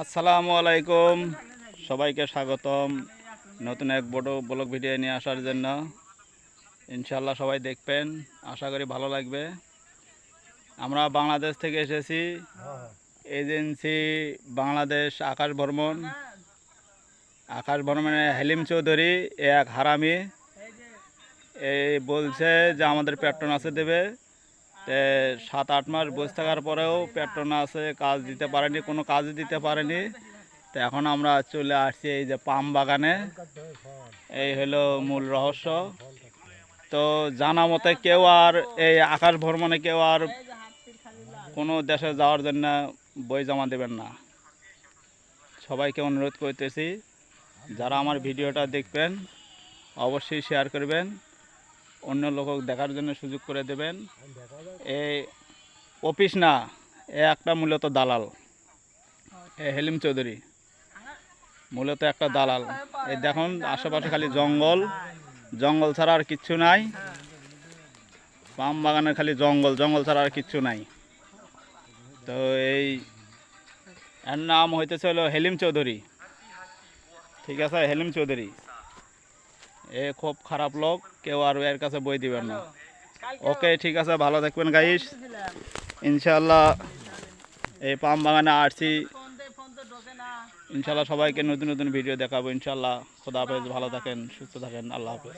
আসসালামু আলাইকুম। সবাইকে স্বাগতম নতুন এক বড় ব্লগ ভিডিও নিয়ে আসার জন্য। ইনশাল্লাহ সবাই দেখবেন, আশা করি ভালো লাগবে। আমরা বাংলাদেশ থেকে এসেছি, এজেন্সি বাংলাদেশ আকাশ ভ্রমণ। আকাশ ভ্রমণে হেলিম চৌধুরী এক হারামি। এই বলছে যে আমাদের পেট্রোনাসে দেবে। তে সাত, আট মাস বসে থাকার পরেও পেট্রোনাসে কাজ দিতে পারেনি, কোনো কাজই দিতে পারেনি। তো এখন আমরা চলে আসছি এই যে পাম বাগানে। এই হলো মূল রহস্য। তো জানা মতে কেউ আর এই আকাশ ভ্রমণে কেউ আর কোনো দেশে যাওয়ার জন্য বই জমা দেবেন না। সবাইকে অনুরোধ করতেছি, যারা আমার ভিডিওটা দেখবেন, অবশ্যই শেয়ার করবেন। অন্য লোক দেখার জন্য সুযোগ করে দেবেন। এই অফিস না, এ একটা মূলত দালাল। এ হেলিম চৌধুরী। মূলত একটা দালাল। এই দেখুন, আশেপাশে খালি জঙ্গল। জঙ্গল ছাড়া আর কিচ্ছু নাই। পাম বাগানে খালি জঙ্গল জঙ্গল ছাড়া আর কিচ্ছু নাই। তো এই, এর নাম হইতেছে হলো হেলিম চৌধুরী। ঠিক আছে, হেলিম চৌধুরী। এ খুব খারাপ লোক কেউ আর এর কাছে বই দিবেন না। ওকে ঠিক আছে ভালো থাকবেন গাইস ইনশাল্লাহ এই পাম বাগানে আসছি। ইনশাল্লাহ সবাইকে নতুন নতুন ভিডিও দেখাবো। ইনশাল্লাহ খোদা হাফেজ ভালো থাকেন সুস্থ থাকেন আল্লাহ হাফেজ।